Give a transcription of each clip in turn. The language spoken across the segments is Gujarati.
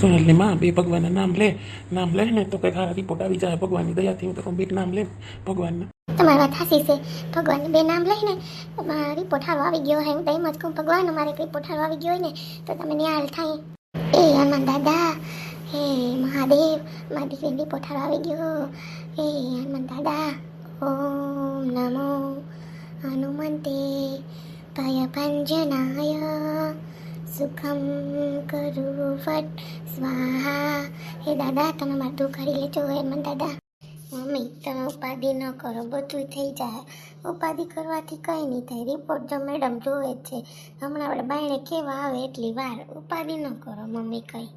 સોનલની માં બે ભગવાનના નામ લે નામ લે ને તો કંઈક સારા રિપોર્ટ આવી જાય, ભગવાનની દયાથી હું તો કહું બે નામ લે ભગવાનના. તમારી વાત છે. ભગવાન બે નામ લઈને રિપોર્ટ હારો આવી ગયો હોય, હું તો એમ જ કહું, ભગવાન એક રિપોર્ટ હારો આવી ગયો હોય ને, તો તમે નિહાળ થાય. એ હનુમાન દાદા, હે મહાદેવ, મારી દીકરીને રિપોર્ટ આવી ગયો. હે હનુમાન દાદા, ઓમ નમો હનુમંતે, ભય ભંજનાય, સુખમ કરું ફટ સ્વાહા. હે દાદા, તમે મારું કરી લેજો, હે હનુમાન દાદા. મમ્મી, તમે ઉપાધિ ન કરો, બધું થઈ જાય. ઉપાધિ કરવાથી કંઈ નહીં થાય. રિપોર્ટ જો મેડમ જોવે જ છે. હમણાં આપણે બાયણે કેવા આવે એટલી વાર. ઉપાધિ ન કરો, મમ્મી, કંઈ.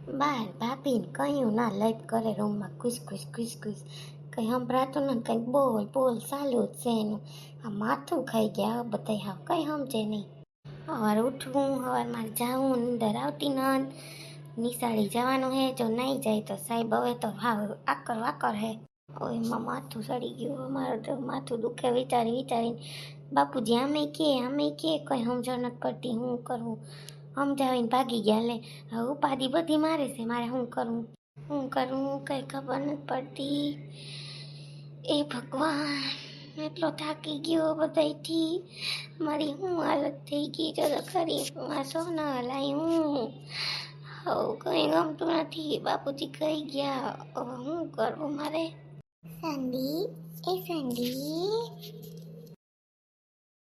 બાર ભાભીને કયું ના લઈ કરે રૂમમાં ખુશ ખુશ ખુશ ખુશ કંઈ સંભળાતું ને કંઈક બોલ બોલ, ચાલુ જ છે એનું. આ માથું ખાઈ ગયા બધા હા કંઈ સમજે નહીં. સવાર ઉઠવું સવારમાં જાવું અંદર આવતી નંદ નિશાળી જવાનું હે, જો નહીં જાય તો સાહેબ હવે તો હાવ આકર વાકર હે. હવે એમાં માથું સડી ગયું, અમારું તો માથું દુખે વિચારી વિચારીને. બાપુજી, આમે કે આમે કે, કંઈ સમજણ નથી પડતી, હું કરવું સમજાવીને ભાગી ગયા લે. હવે ઉપાધિ બધી મારે છે, મારે શું કરવું શું કરવું કંઈ ખબર નથી પડતી. એ ભગવાન. એટલો થાકી ગયો બધાથી મારી હું હાલત થઈ ગઈ તો ખરી આ સોના હલાઈ હું. હવ, કંઈ ગમતું નથી. બાપુજી કહી ગયા, હવે શું કરવું મારે? સંદીપ, એ સંદીપ.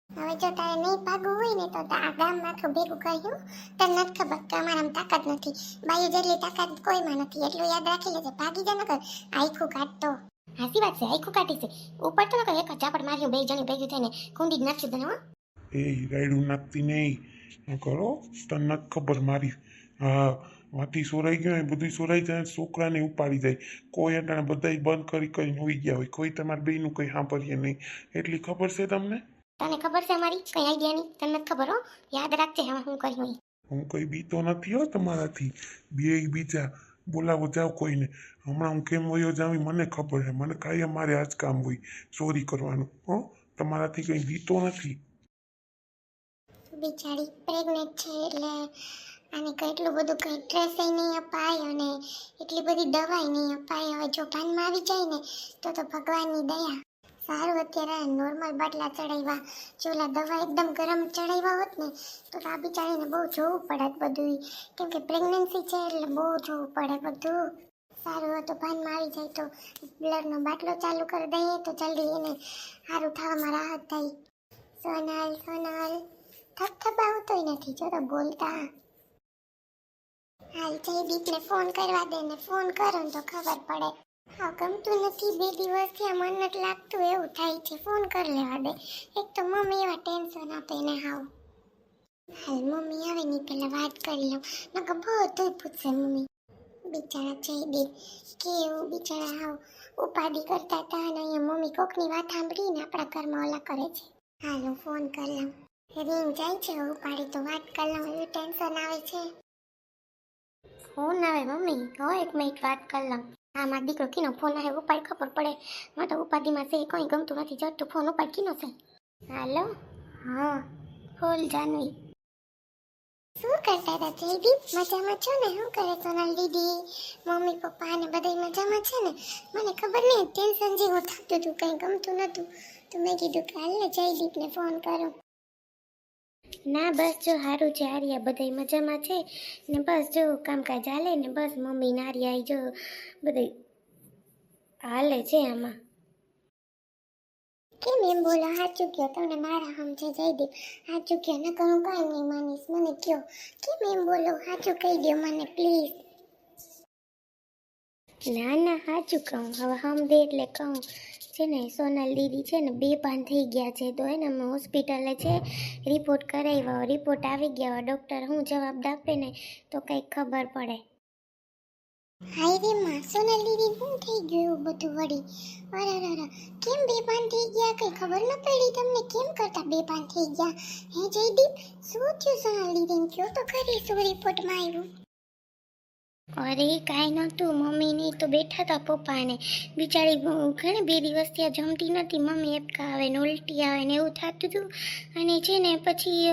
હવે જો તારે નહીં ભાગવું હોય ને તો આ ગામ આખું ભેગું કર્યું. તને નથી ખબર કે અમારામાં તાકાત નથી. બાઈ જેટલી તાકાત કોઈમાં નથી, એટલું યાદ રાખી લેજે. ભાગી જા નકર. આખું કાઢતો. હાસી વાત છે આખું કાઢી છે. ઉપર તો લોકો એક ઝાપડ માર્યું બે જણી ભેગી થઈને કુંડી જ નાખ્યું તને હો. એ ગાયડું નાખતી નહીં. કરો? તને નથી ખબર મારી? હા વાતી સોરાઈ ગયો એ બધું સોરાઈ જાય છોકરાને ઉપાડી જાય. કોઈ અટાણે બધાય બંધ કરી કઈ હોઈ ગયા હોય. કોઈ તમારે બેનું કંઈ સાંભળીએ નહીં. એટલી ખબર છે તમને? તને ખબર છે અમારી? કઈ આઈડિયા નહીં. તને નથી ખબર હો. યાદ રાખજે હવે હું કર્યું. હું કઈ બીતો નથી હો તમારાથી. બે બીજા. બોલાવો જાઓ કોઈને. હમણાં હું કેમ વયો જાવી મને ખબર છે. મને કાંઈ અમારે આ જ કામ હોય. ચોરી કરવાનું. હો? તમારાથી કંઈ બીતો નથી. બિચારી પ્રેગ્નેન્ટ છે એટલે આને કેટલું બધું કંઈ ડ્રેસે નહીં અપાય અને એટલી બધી દવાઈ નહીં અપાય. હવે જો કાનમાં આવી જાય ને, તો તો ભગવાનની દયા. સારું, અત્યારે નોર્મલ બાટલા ચડાવ્યા. જો દવા એકદમ ગરમ ચડાવ્યા હોત ને, તો તો આ બિચારીને બહુ જોવું પડે બધું કેમ કે પ્રેગ્નન્સી છે એટલે બહુ જોવું પડે બધું. સારું હતું ભાનમાં આવી જાય તો બ્લડનો બાટલો ચાલુ કરી દઈએ તો જલ્દી એને સારું થવામાં રાહત થાય. સોનાલ સોનાલ, થપ થપ આવતોય નથી, જો તો બોલતા. હાલ જયદીપને ફોન કરવા દે ને ફોન કરો ને તો ખબર પડે. હા, ગમતું નથી બે દિવસથી આ મન નથી લાગતું, એવું થાય છે. ફોન કરી લેવા દે. એક તો મમ્મી એવા ટેન્શન આપે ને હાવ. હાલ મમ્મી આવે ને પહેલાં વાત કરી લઉં. નકર બધું પૂછશે મમ્મી. બિચારા જયદીપ, કેવું? બિચારા હાવ ઉપાધિ કરતા હતા અને અહીંયા મમ્મી કોકની વાત સાંભળીને આપણા ઘરમાં ઓલા કરે છે. હાલ હું ફોન કરી લઉં. રિંગ જાય છે, ઉપાડી તો વાત કરી લઉં, એવું ટેન્શન આવે છે. ફોન આવે મમ્મી. હો, એક મિનિટ વાત કરી લઉં. હા મારો દીકરો કીનો ફોન આવે ઉપાડ ખબર પડે. મારે તો ઉપાધિમાં છે કંઈ ગમતું નથી. જતું ફોન ઉપાડ કીનો છે? હાલો? હા. ફૂલ જાનવી. શું કરતા હતા જયદીપ? મજામાં છો ને? શું કરે સોનલ દીદી? મમ્મી પપ્પા ને બધા મજામાં છે ને? મને ખબર નહીં ટેન્શન જેવું થતું હતું કંઈ ગમતું નહોતું. તો મેં કીધું કે હાલ ને જયદીપને ફોન કરો. ના બસ જો સારું છે આર્યા બધાય મજામાં છે. ને બસ જો કામકાજ હાલે ને બસ મમ્મી નારિયા જો બધું હાલે છે આમાં. કેમ એમ બોલો? સાચું કયો તમને મારા સમજે જયદીપ સાચું કયો ન કરું કાંઈ નહીં માનીશ. મને કયો કેમ એમ બોલો? સાચું કહી દો મને પ્લીઝ. ના ના સાચું કહું. હવે હમ દે એટલે કહું. છે ને સોનલ દીદી છે ને, બે પાન થઈ ગયા છે. તો એને અમે હોસ્પિટલે છે રિપોર્ટ કરાવ્યો. રિપોર્ટ આવી ગયા. હોય ડૉક્ટર હું જવાબ આપે ને, તો કંઈક ખબર પડે. હાય રે માં સોનલ દીદી, શું થઈ ગયું બધું વળી? અરે અરે કેમ બેભાન થઈ ગયા? કઈ ખબર ન પડી તમને, કેમ કરતા બેભાન થઈ ગયા? હે જયદીપ, શું થયું સોનલ દીદી કયો તો ખરી શું રિપોર્ટમાં આવ્યું? અરે, કાંઈ નહોતું. મમ્મીની તો બેઠા હતા પપ્પાને. બિચારી બ- ઘણી બે દિવસ ત્યાં જમતી નથી મમ્મી એપકા આવે ને ઉલટી આવે ને એવું થતું હતું અને છે ને પછી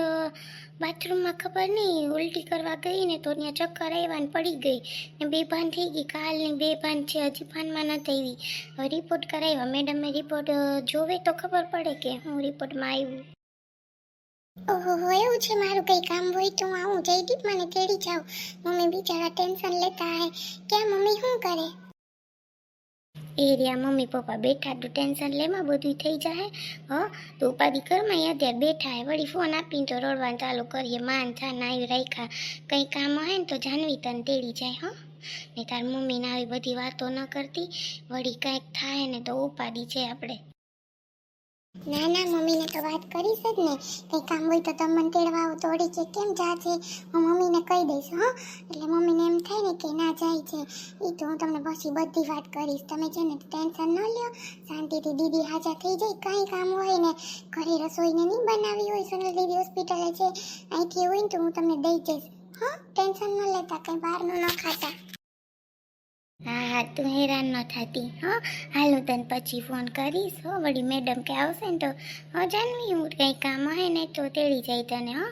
બાથરૂમમાં ખબર નહીં, ઉલટી કરવા ગઈ ને તો ત્યાં ચક્કર આવ્યા ને પડી ગઈ. ને બેભાન થઈ ગઈ. કાલની બેભાન છે, હજી ભાનમાં નથી આવી રિપોર્ટ કરાવ્યા મેડમે રિપોર્ટ જોવે તો ખબર પડે કે હું રિપોર્ટમાં આવ્યું ઓહો એવું છે મારું કંઈ કામ હોય તો હું આવું. જયદીપ મને તેડી જાઉં મમ્મી બિચારા ટેન્શન લેતા હે. ક્યાં મમ્મી, શું કરે? એ રહ્યા મમ્મી પપ્પા બેઠા તું ટેન્શન લેમાં બધું થઈ જાય હ, તો ઉપાધિ ઘરમાં અત્યારે બેઠા હે. વળી ફોન આપીને તો રડવાનું ચાલુ કરીએ. માન છાન આવી રાખ્યા. કંઈ કામ હોય ને તો જાનવી તને તેડી જાય, હ? ને તાર મમ્મીને આવી બધી વાતો ન કરતી. વળી કંઈક થાય ને તો ઉપાધિ છે આપણે. ના ના, મમ્મીને તો વાત કરીશ જ ને. કંઈ કામ હોય તો તમે મને તેડવા આવો, તો કે કેમ જા છે હું મમ્મીને કહી દઈશ, હો. એટલે મમ્મીને એમ થાય ને કે ના જાય છે. એ તો હું તમને પછી બધી વાત કરીશ. તમે છે ને ટેન્શન ન લ્યો. શાંતિથી દીદી હાજર થઈ જાય. કાંઈ કામ હોય ને, ઘરે રસોઈને નહીં બનાવી હોય. સોનલ દીદી હોસ્પિટલે છે. અહીંથી હોય ને તો હું તમને દઈ જઈશ. હં, ટેન્શન ન લેતા, કંઈ બહારનું ન ખાતા. હા હા, તું હેરાન ન થતી, હો. હાલ તને પછી ફોન કરીશ, હો. વળી મેડમ કે આવશે ને તો, હો, જાનવી, હું કંઈ કામ હે ને તો તેડી જાય તને, હો.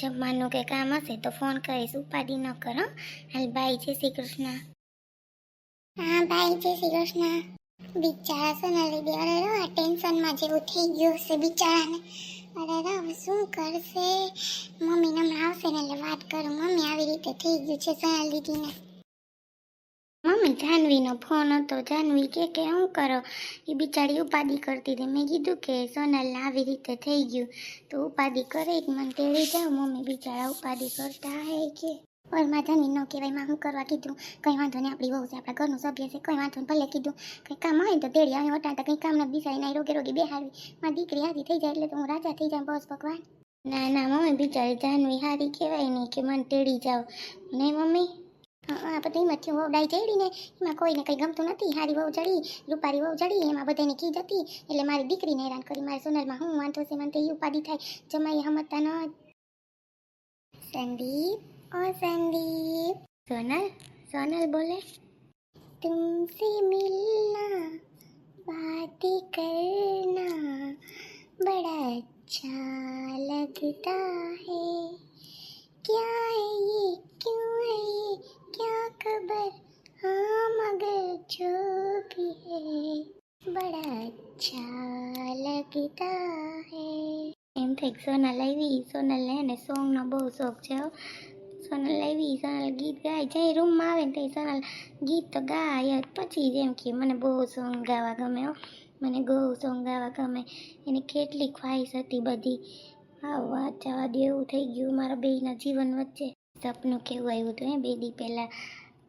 જમવાનું કંઈ કામ હશે તો ફોન કરીશ ઉપાધિ ન કર હાલ બાય જય શ્રી કૃષ્ણ. હા બાય જય શ્રી કૃષ્ણ. બિચારા સોના લીધે અરે રો, આ ટેન્શનમાં જેવું થઈ ગયું હશે બિચારાને. અરે રો, હવે શું કરશે? મમ્મી હમણાં આવશે ને, એટલે વાત કરું. મમ્મી આવી રીતે થઈ ગયું છે સોના દીદીને. મમ્મી જાનવીનો ફોન હતો. જાનવી કે કે હું કરો? એ બિચારી ઉપાધિ કરતી હતી. મેં કીધું કે સોનલને આવી રીતે થઈ ગયું. તો ઉપાધિ કરે એક મને તેડી જાઉં મમ્મી બિચારા ઉપાધિ કરતા હે કે? ઓરમાં જાનવી ન કહેવાય. માં હું કરવા કીધું? કંઈ વાંધો નહીં, આપણી વહુ છે, આપણા ઘરનું સભ્ય છે. કંઈ વાંધો નહીં, ભલે કીધું. કંઈ કામ હોય ને તો તેડી આવે. વટાતા કંઈ કામ બિચારી ના રોગે રોગી બેહાડવી. મારી દીકરી હાથી થઈ જાય એટલે તો હું રાજા થઈ જાઉં બસ ભગવાન. ના ના, મમ્મી બિચારી જાનવી હારી કહેવાય નહીં કે મને તેડી જાઓ. નહીં, મમ્મી? બધી મચ્છી વહુ ડાઈ જડીને એમાં કોઈને કંઈ ગમતું નથી હારી વહુ જડી રૂપારી વહુ જડી એમાં બધાને કીજ હતી એટલે મારી દીકરીને હેરાન કરી મારી સોનલમાં હું વાંધો છે મને તો એ ઉપાધિ થાય જમાઈ હમતા ન સંદીપ ઓ સંદીપ સોનલ સોનલ બોલે તુમસે મિલના બાતી કરના બડા અચ્છા લગતા હૈ ક્યા હૈ યે ક્યું હૈ યે क्या खबर हाँ मगर जो भी है बड़ा अच्छा लगता है એમ થઈ સોનલ આવી સોનલ ને એને સોંગનો બહુ શોખ છે હો. સોનલ આવી સોનલ ગીત ગાય જાય રૂમમાં આવે ને તો સોનલ ગીત તો ગાય જ પછી જેમ કે મને બહુ સોંગ ગાવા ગમે હો મને બહુ સોંગ ગાવા ગમે એની કેટલી ખ્વાહિશ હતી બધી આ વાત જવા દે એવું થઈ ગયું મારા બેયના જીવન વચ્ચે સપનું કેવું આવ્યું હતું, હે? બે દી પહેલાં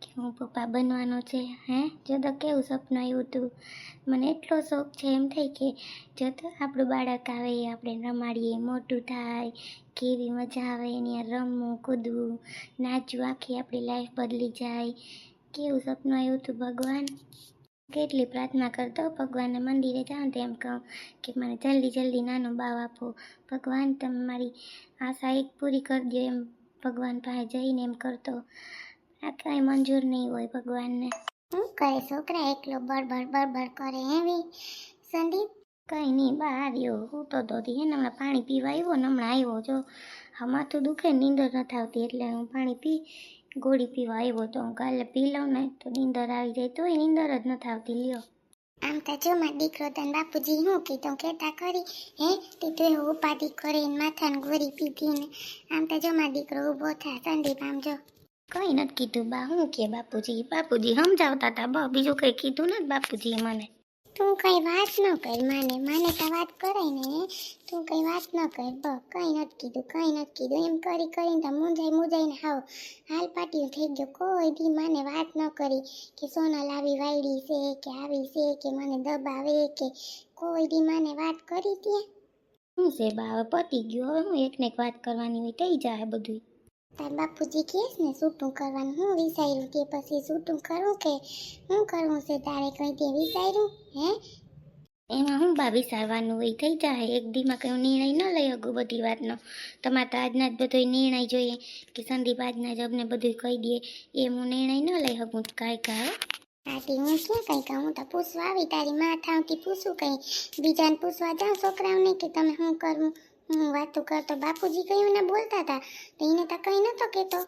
કે હું પપ્પા બનવાનો છે, હે? જો તો કેવું સપનું આવ્યું હતું? મને એટલો શોખ છે, એમ થાય કે જો આપણું બાળક આવે, આપણે રમાડીએ, મોટું થાય, કેવી મજા આવે, એની રમવું, કૂદવું, નાચવું, આખી આપણી લાઈફ બદલી જાય. કેવું સપનું આવ્યું હતું ભગવાન? કેટલી પ્રાર્થના કરતો, ભગવાનને મંદિરે જાઉં તો એમ કહું કે મને જલ્દી જલ્દી નાનો બાવ આપો. ભગવાન, તમે મારી આશા એક પૂરી કરી દો એમ ભગવાન પાસે જઈને એમ કરતો, આ કાંઈ મંજૂર નહીં હોય ભગવાનને. શું કરે છોકરા, એકલો બળબડ બળબડ કરે એવી સંદીપ? કંઈ નહીં, બા, આવ્યો. હું તો દોધી હે હમણાં પાણી પીવા આવ્યો ને હમણાં આવ્યો જો. હા માથું દુખે નીંદર નથી આવતી, એટલે હું પાણી પી, ગોળી પીવા આવ્યો તો હું કાલે પી લઉં ને તો નીંદર આવી જાય તોય નીંદર જ નથી આવતી, લ્યો. આમ તો જો મારો દીકરો તન બાપુજી શું કીધું કહેતા કરી હે? તે તું એવું ઉપાધિ કરીને માથાને ગોળી પીધી ને. આમ તો જો મારો દીકરો ઊભો થા, સંદીપ, આમ જો. કંઈ નથી કીધું બા હું કે બાપુજી? બાપુજી સમજાવતા હતા બા, બીજું કંઈ કીધું નથી બાપુજીએ મને. તું કઈ વાત ન કર માને. માને તો વાત કરે ને. તું કઈ વાત ન કર. બ, કઈ નથી કીધું, કઈ નથી કીધું. એમ કરી કરીને તો મૂંઝાઈ મૂંઝાઈને હાવ હાલ પાટી થઈ ગયો. કોઈ દી માને વાત ન કરી કે સોનલ આવી વાયડી છે કે આવી છે કે મને દબાવે કે કોઈ દી માને વાત કરી ત્યાં. શું છે બા? હવે પતી ગયું. હવે હું એકને એક વાત કરવાની હોય થઈ જાય બધું તાર બાપુજી કહેશ ને, સૂટું કરવાનું હું વિચાર્યું તે પછી સૂટું કરું કે શું કરવું છે? તારે કંઈ તે વિચાર્યું? હે? એમાં હું ભાભી વિચારવાનું હોય, થઈ જાય. એક દીમાં કંઈ નિર્ણય ન લઈ શકું બધી વાતનો. તમારે તો આજના જ બધો નિર્ણય જોઈએ કે સંદીપ આજના જ અમને બધું કહી દે. એ હું નિર્ણય ન લઈ શકું કાંઈ કાંઈ આટી હું શું કંઈ કહું હું તો પૂછવા આવી, તારી માથાથી પૂછું કંઈ? બીજાને પૂછવા જાઉં છોકરાઓને કે તમે શું કરવું? હું વાતું કરતો બાપુજી કહ્યું ને બોલતા હતા તો એને તો કંઈ નતો કહેતો.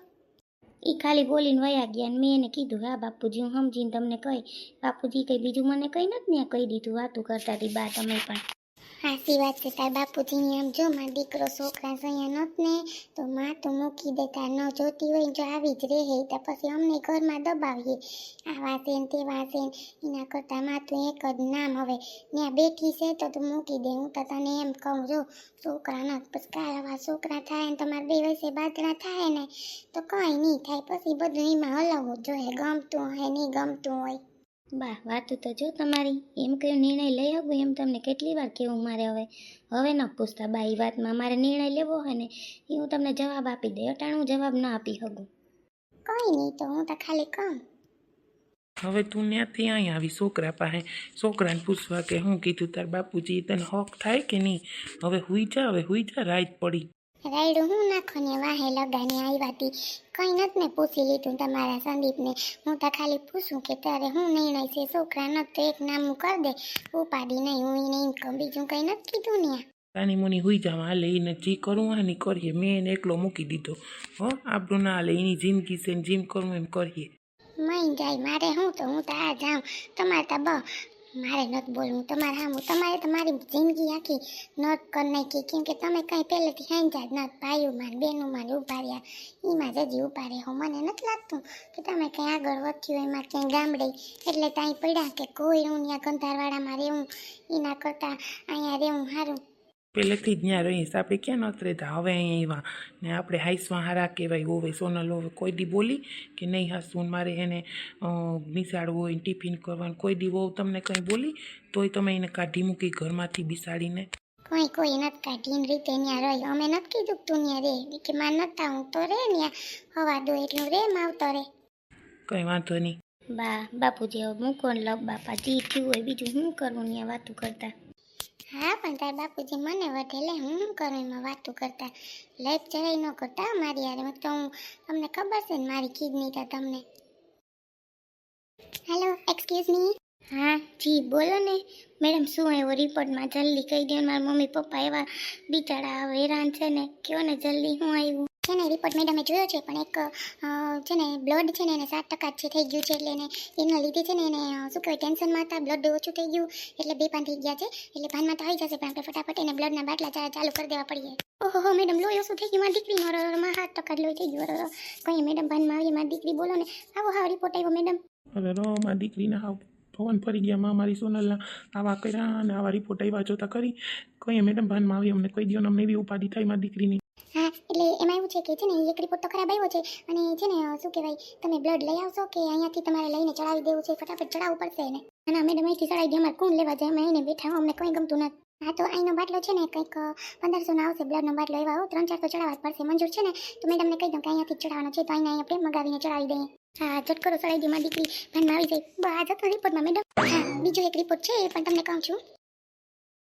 એ ખાલી બોલીને વયા ગયા મેં એને કીધું, હા, બાપુજી, હું સમજીને તમને કહી. બાપુજી કંઈ બીજું મને કંઈ નથી ને કહી દીધું, વાતું કરતા હતી બા તમે પણ. સાચી વાત તાર બાપુજીની આમ જો મારો દીકરો છોકરા અહીંયા નત ને. તો માં તો મૂકી દે, તાર ન જોતી હોય જો આવી જ રહે તો પછી અમને ઘરમાં દબાવીએ. આ વાસે તે છે એના. કરતાં માં તું એક જ નામ હવે. ત્યાં બેઠી છે તો તું મૂકી દે. હું તો તને એમ કહું, જો છોકરા ન પછી આવા છોકરા થાય ને તમારે બે વર્ષે બાદરા થાય ને, તો કંઈ નહીં થાય. પછી બધું એમાં હલાવવું જોઈએ. ગમતું હોય નહીં ગમતું હોય. બા વાત તો જો તમારી. એમ કયો નિર્ણય લઈ શકું? એમ તમને કેટલી વાર કેવું મારે હવે? હવે ન પૂછતા બા એ વાતમાં મારે નિર્ણય લેવો હોય ને એ હું તમને જવાબ આપી દે. અટાણું જવાબ ન આપી શકું. કંઈ નહીં તો હું તો ખાલી કહું. હવે તું ત્યાંથી અહીં આવી છોકરા પાસે. છોકરાને પૂછવા કે હું કીધું તાર બાપુજી તને હોક થાય કે નહીં? હવે હુઈ જા હવે હુઈ જા રાત પડી. રાયડું હું નાખો ને વાહે લગાને આવ્યાથી કંઈ નથી ને પૂછી લીધું તમારા સંદીપને. હું તો ખાલી પૂછું કે તારે હું નિર્ણય છે? છોકરા તો એક નામું કરી દે. ઉપાડી નહીં હું એને એમ કહું બીજું કંઈ નથી કીધું ને તાની મુની હુઈ જા હાલે એને જે કરવું આની ને કરીએ. મેં એને એકલો મૂકી દીધો. હો આપણું ના હાલે એની જિંદગી છે જીમ કરવું એમ કરીએ. મઈ જાય મારે હું તો હું તો આ જાઉં. તમારે તો બ મારે નથી બોલવું, તમારે હા હું તમારે તો મારી જિંદગી આખી નોટ કરી નાખી, કેમ કે તમે કંઈ પહેલેથી હાંજા જ નત ભાઈઓ માન બેનું માન ઉપાડ્યા એમાં જજી ઊભા હો, મને નથી લાગતું કે તમે કંઈ આગળ વધ્યું એમાં ક્યાંય ગામડે, એટલે ત્યાં પડ્યા કે કોઈ હું ત્યાં ગંધારવાળામાં રહેવું, એના કરતાં અહીંયા રહેવું સારું. પહેલેથી જ ત્યાં રહીશ. આપણે ક્યાં નથી રહેતા? હવે અહીંયા આવ્યા. ને આપણે હાઈસમાં હારા કહેવાય. હોવે સોનલ હોવે કોઈ દી બોલી કે નહીં હાસવું? મારે એને બિસાડવું હોય ટિફિન કરવાનું. કોઈ દી વહુ તમને કંઈ બોલી તોય તમે એને કાઢી મૂકી ઘરમાંથી બિસાડીને. કોઈ કોઈ નથી કાઢીને રીતે ત્યાં રહી. અમે નથી કીધું કે તું ત્યાં રે. કે માં નતા હું તો રે ત્યાં હવા દો એટલું રે માવતો રે. કંઈ વાંધો નહીં. બા બાપુજી હવે મૂકો ને લગ બાપા. જી થયું હોય બીજું શું કરવું ત્યાં વાતું કરતા? હા, પણ તાર બાપુજી મને વઢે લે, હું શું કરું એમાં વાતું કરતા? લાઈફ જરાય ન કરતા મારી યાર તો હું, તમને ખબર છે ને મારી કિડની તો તમને. હેલો એક્સક્યુઝ મી હા, જી, બોલો ને. મેડમ, શું આવ્યો રિપોર્ટમાં જલ્દી કહી દો મારા મમ્મી પપ્પા એવા બિચારા હેરાન છે ને. કયો ને જલ્દી હું આવ્યું છે ને રિપોર્ટ મેડમે જોયો છે પણ એક છે ને બ્લડ છે ને એને સાત ટકા છે થઈ ગયું છે એટલે એને એના લીધે છે ને એને શું કહેવાય ટેન્શનમાં હતા બ્લડ ઓછું થઈ ગયું એટલે બે પાન થઈ ગયા છે એટલે ભાનમાં તો આવી જશે પણ આપણે ફટાફટ એને બ્લડના બાટલા ચાલુ કરી દેવા પડીએ. ઓહો હો મેડમ લોહી ઓછું થઈ ગયું મારી દીકરીનો મારો સાત ટકા લોહી થઈ ગયું ર- ર. કઈ મેડમ ભાનમાં આવી મારી દીકરી બોલો ને આવો હા રિપોર્ટ આવ્યો મેડમ અરે રો મારી દીકરીને હાવ ફોન ફરી ગયા માં મારી સોનલના આવા કર્યા અને આવા રિપોર્ટ આવ્યા જોતા કરી કહીએ મેડમ ભાનમાં આવી અમને કોઈ દિવસ અમને એવી ઉપાધિ થાય મારી દીકરીની. હા એટલે છે કે છે ને એક રિપોર્ટ તો ખરાબ આવ્યો છે. અને છે ને શું કહેવાય, તમે બ્લડ લઈ આવશો કે અહીંયાથી તમારે લઈને ચડાવી દેવું છે, ફટાફટ ચડાવવું પડશે એને. ના મેડમ અહીંથી ચડાવી દે, અમારે કોણ લેવા જાય? અમે એને બેઠા અમને કંઈ ગમતું નથી. હા, તો અહીંનો બાટલો છે ને, કંઈક પંદરસો નો આવશે બ્લડનો બાટલો એવા હો, ત્રણ ચાર તો ચડાવવા પડશે. મંજૂર છે ને, તો મેડમને કહી દઉં કે અહીંયાથી ચડાવવાનો છે, તો અહીંયા આપણે મગાવીને ચડાવી દઈએ. હા ઝટ ચડાવી દે, મારી દીકરી ભાનમાં આવી જાય. બા જતો રિપોર્ટમાં મેડમ હા, બીજો એક રિપોર્ટ છે, એ પણ તમને કહું છું.